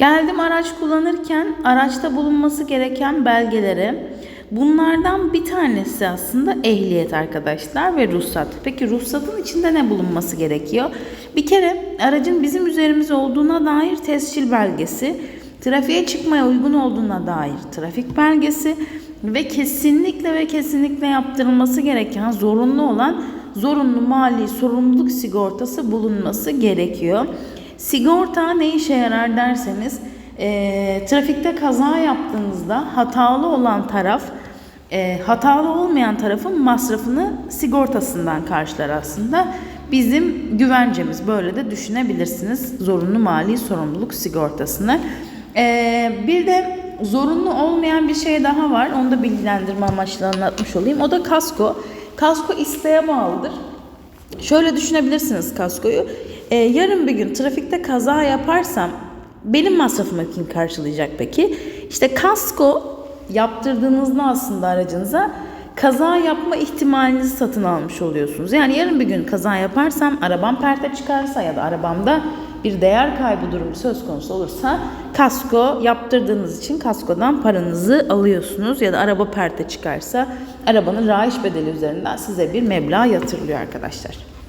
Geldim araç kullanırken araçta bulunması gereken belgelere. Bunlardan bir tanesi aslında ehliyet arkadaşlar ve ruhsat. Peki ruhsatın içinde ne bulunması gerekiyor? Bir kere aracın bizim üzerimize olduğuna dair tescil belgesi, trafiğe çıkmaya uygun olduğuna dair trafik belgesi ve kesinlikle ve kesinlikle yaptırılması gereken zorunlu olan zorunlu mali sorumluluk sigortası bulunması gerekiyor. Sigorta ne işe yarar derseniz e, trafikte kaza yaptığınızda hatalı olan taraf e, hatalı olmayan tarafın masrafını sigortasından karşılar aslında. Bizim güvencemiz böyle de düşünebilirsiniz zorunlu mali sorumluluk sigortasını. E, bir de zorunlu olmayan bir şey daha var onu da bilgilendirme amaçlı anlatmış olayım o da kasko. Kasko isteğe bağlıdır. Şöyle düşünebilirsiniz kaskoyu. Ee, yarın bir gün trafikte kaza yaparsam benim masrafımı kim karşılayacak peki? İşte kasko yaptırdığınızda aslında aracınıza kaza yapma ihtimalinizi satın almış oluyorsunuz. Yani yarın bir gün kaza yaparsam arabam perte çıkarsa ya da arabamda bir değer kaybı durumu söz konusu olursa kasko yaptırdığınız için kaskodan paranızı alıyorsunuz ya da araba perte çıkarsa arabanın raiş bedeli üzerinden size bir meblağ yatırılıyor arkadaşlar.